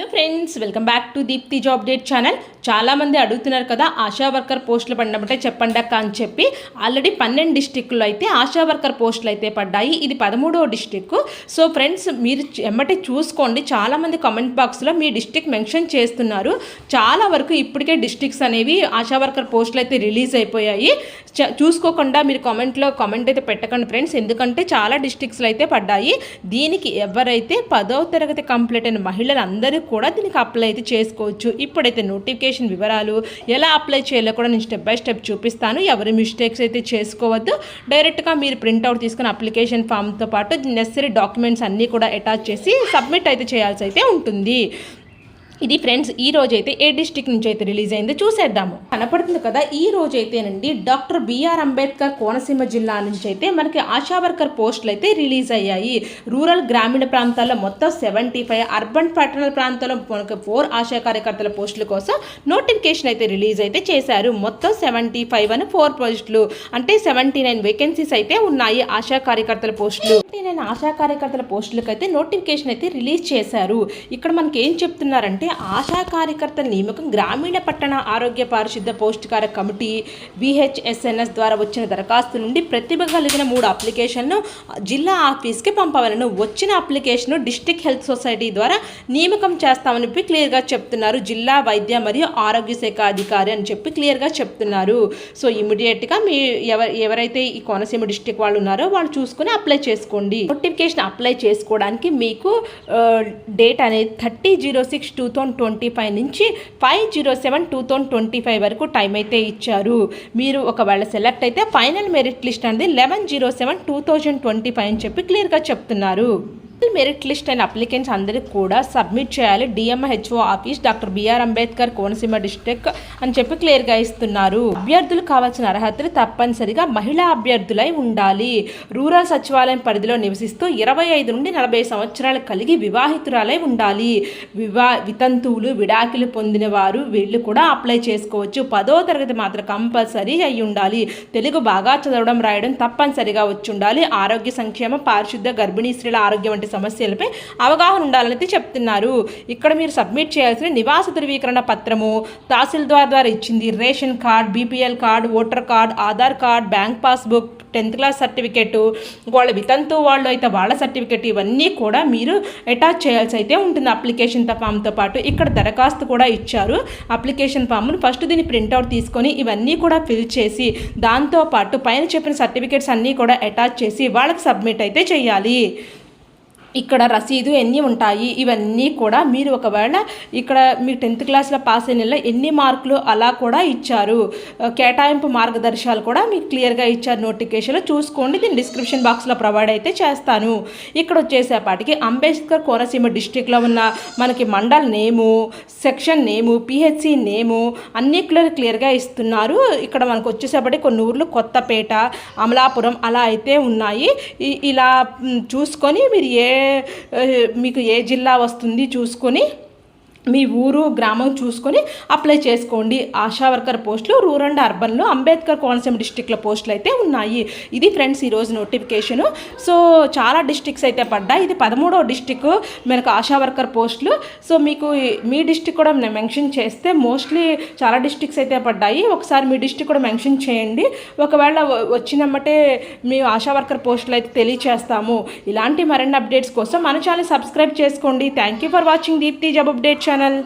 Hello friends welcome back to Deepthi job update channel చాలామంది అడుగుతున్నారు కదా ఆశా వర్కర్ పోస్టులు పడినప్పుడే చెప్పండి అక్క అని చెప్పి. ఆల్రెడీ పన్నెండు డిస్టిక్లో అయితే ఆశా వర్కర్ పోస్టులు అయితే పడ్డాయి. ఇది పదమూడవ డిస్టిక్ సో ఫ్రెండ్స్ మీరు ఎమ్మటే చూసుకోండి. చాలామంది కామెంట్ బాక్స్లో మీ డిస్టిక్ మెన్షన్ చేస్తున్నారు. చాలా వరకు ఇప్పటికే డిస్టిక్స్ అనేవి ఆశా వర్కర్ పోస్టులు అయితే రిలీజ్ అయిపోయాయి. చ- చూసుకోకుండా మీరు కామెంట్లో కామెంట్ అయితే పెట్టకండి ఫ్రెండ్స్. ఎందుకంటే చాలా డిస్టిక్స్లో అయితే పడ్డాయి. దీనికి ఎవరైతే పదవ తరగతి కంప్లీట్ అయిన మహిళలు అందరూ కూడా దీనికి అప్లై అయితే చేసుకోవచ్చు. ఇప్పుడైతే నోటిఫికేషన్ వివరాలు ఎలా అప్లై చేయాలో కూడా నేను స్టెప్ బై స్టెప్ చూపిస్తాను. ఎవరి మిస్టేక్స్ అయితే చేసుకోవద్దు. డైరెక్ట్గా మీరు ప్రింట్అవుట్ తీసుకుని అప్లికేషన్ ఫామ్తో పాటు నెసరీ డాక్యుమెంట్స్ అన్నీ కూడా అటాచ్ చేసి సబ్మిట్ అయితే చేయాల్సి అయితే ఉంటుంది. ఇది ఫ్రెండ్స్ ఈ రోజు అయితే ఏ డిస్టిక్ నుంచి అయితే రిలీజ్ అయిందో చూసేద్దాము. కనపడుతుంది కదా ఈ రోజు అయితేనండి డాక్టర్ బిఆర్ అంబేద్కర్ కోనసీమ జిల్లా నుంచి అయితే మనకి ఆశా వర్కర్ పోస్టులు అయితే రిలీజ్ అయ్యాయి. రూరల్ గ్రామీణ ప్రాంతాల్లో మొత్తం సెవెంటీ ఫైవ్ అర్బన్ పట్టణ ప్రాంతాల్లో మనకి ఫోర్ ఆశా కార్యకర్తల పోస్టుల కోసం నోటిఫికేషన్ అయితే రిలీజ్ అయితే చేశారు. మొత్తం సెవెంటీ ఫైవ్ అని ఫోర్ పోస్టులు అంటే సెవెంటీ నైన్ వేకెన్సీస్ అయితే ఉన్నాయి ఆశా కార్యకర్తల పోస్టులు. సెవెంటీ నైన్ ఆశా కార్యకర్తల పోస్టులకు అయితే నోటిఫికేషన్ అయితే రిలీజ్ చేశారు. ఇక్కడ మనకి ఏం చెప్తున్నారంటే ఆశా కార్యకర్తల నియామకం గ్రామీణ పట్టణ ఆరోగ్య పారిశుద్ధ పౌష్టికార కమిటీ విహెచ్ఎస్ఎన్ఎస్ ద్వారా వచ్చిన దరఖాస్తు నుండి ప్రతిభ కలిగిన మూడు అప్లికేషన్ను జిల్లా ఆఫీస్కి పంపవలను వచ్చిన అప్లికేషన్ డిస్ట్రిక్ట్ హెల్త్ సొసైటీ ద్వారా నియామకం చేస్తామని చెప్పి క్లియర్గా చెప్తున్నారు. జిల్లా వైద్య మరియు ఆరోగ్య శాఖ అధికారి అని చెప్పి క్లియర్గా చెప్తున్నారు. సో ఇమీడియట్గా మీ ఎవరు ఎవరైతే ఈ కోనసీమ డిస్టిక్ వాళ్ళు ఉన్నారో వాళ్ళు చూసుకుని అప్లై చేసుకోండి. నోటిఫికేషన్ అప్లై చేసుకోవడానికి మీకు డేట్ అనేది thirty zero six two thousand twenty five నుంచి five zero seven two thousand twenty five వరకు టైం అయితే ఇచ్చారు. మీరు ఒకవేళ సెలెక్ట్ అయితే ఫైనల్ మెరిట్ లిస్ట్ అనేది eleven zero seven two thousand twenty five అని చెప్పి క్లియర్గా చెప్తున్నారు. మెరిట్ లిస్ట్ అయిన అప్లికెంట్స్ అందరికి కూడా సబ్మిట్ చేయాలి. DMHO office doctor BR Ambedkar Konaseema district అని చెప్పి క్లియర్గా ఇస్తున్నారు. అభ్యర్థులు కావాల్సిన అర్హతలు తప్పనిసరిగా మహిళా అభ్యర్థులై ఉండాలి. రూరల్ సచివాలయం పరిధిలో నివసిస్తూ ఇరవై ఐదు నుండి నలభై సంవత్సరాలు కలిగి వివాహితురాలై ఉండాలి. వివా వితంతువులు విడాకులు పొందిన వారు వీళ్ళు కూడా అప్లై చేసుకోవచ్చు. పదో తరగతి మాత్రం కంపల్సరీ అయి ఉండాలి. తెలుగు బాగా చదవడం రాయడం తప్పనిసరిగా వచ్చి ఉండాలి ఆరోగ్య సంక్షేమ పారిశుద్ధ గర్భిణీ స్త్రీల ఆరోగ్యం వంటి సమస్యలపై అవగాహన ఉండాలని చెప్తున్నారు. ఇక్కడ మీరు సబ్మిట్ చేయాల్సిన నివాస ధృవీకరణ పత్రము తహసీల్దార్ ద్వారా ఇచ్చింది ration card BPL card voter card Aadhaar card bank passbook tenth class certificate వాళ్ళ వితంతు వాళ్ళు అయితే వాళ్ళ సర్టిఫికెట్ ఇవన్నీ కూడా మీరు అటాచ్ చేయాల్సి అయితే ఉంటుంది. అప్లికేషన్ ఫామ్తో పాటు ఇక్కడ దరఖాస్తు కూడా ఇచ్చారు. అప్లికేషన్ ఫామ్ను ఫస్ట్ దీన్ని ప్రింట్అవుట్ తీసుకొని ఇవన్నీ కూడా ఫిల్ చేసి దాంతోపాటు పైన చెప్పిన సర్టిఫికేట్స్ అన్నీ కూడా అటాచ్ చేసి వాళ్ళకి సబ్మిట్ అయితే చేయాలి. ఇక్కడ రసీదు ఎన్ని ఉంటాయి? ఇవన్నీ కూడా మీరు ఒకవేళ ఇక్కడ మీ టెన్త్ క్లాస్లో పాస్ అయిన ఎన్ని మార్కులు అలా కూడా ఇచ్చారు? కేటాయింపు మార్గదర్శకాలు కూడా మీకు క్లియర్గా ఇచ్చారు నోటిఫికేషన్లో. చూసుకోండి దీన్ని డిస్క్రిప్షన్ బాక్స్లో ప్రొవైడ్ అయితే చేస్తాను. ఇక్కడ వచ్చేసేపాటికి అంబేద్కర్ కోనసీమ డిస్టిక్లో ఉన్న మనకి mandal name section name PHC name అన్నీ క్లియర్ క్లియర్గా ఇస్తున్నారు. ఇక్కడ మనకు వచ్చేసేపటికి కొన్ని ఊర్లు కొత్తపేట అమలాపురం అలా అయితే ఉన్నాయి. ఇలా చూసుకొని మీరు ఏ, మీకు ఏ జిల్లా వస్తుంది చూసుకొని మీ ఊరు గ్రామం చూసుకొని అప్లై చేసుకోండి. ఆశా వర్కర్ పోస్టులు రూరల్ అండ్ అర్బన్లో అంబేద్కర్ కోనసీమ డిస్టిక్లో పోస్టులు అయితే ఉన్నాయి. ఇది ఫ్రెండ్స్ ఈరోజు నోటిఫికేషను సో చాలా డిస్టిక్స్ అయితే పడ్డాయి. ఇది పదమూడో డిస్టిక్ మనకు ఆశా వర్కర్ పోస్టులు. సో మీకు మీ డిస్టిక్ కూడా నేను మెన్షన్ చేస్తే మోస్ట్లీ చాలా డిస్టిక్స్ అయితే పడ్డాయి. ఒకసారి మీ డిస్టిక్ కూడా మెన్షన్ చేయండి. ఒకవేళ వచ్చినమ్మటే మీ ఆశా వర్కర్ పోస్టులు అయితే తెలియచేస్తాము. ఇలాంటి మరిన్ని అప్డేట్స్ కోసం మన ఛానల్ సబ్స్క్రైబ్ చేసుకోండి. Thank you for watching Deepthi job updates channel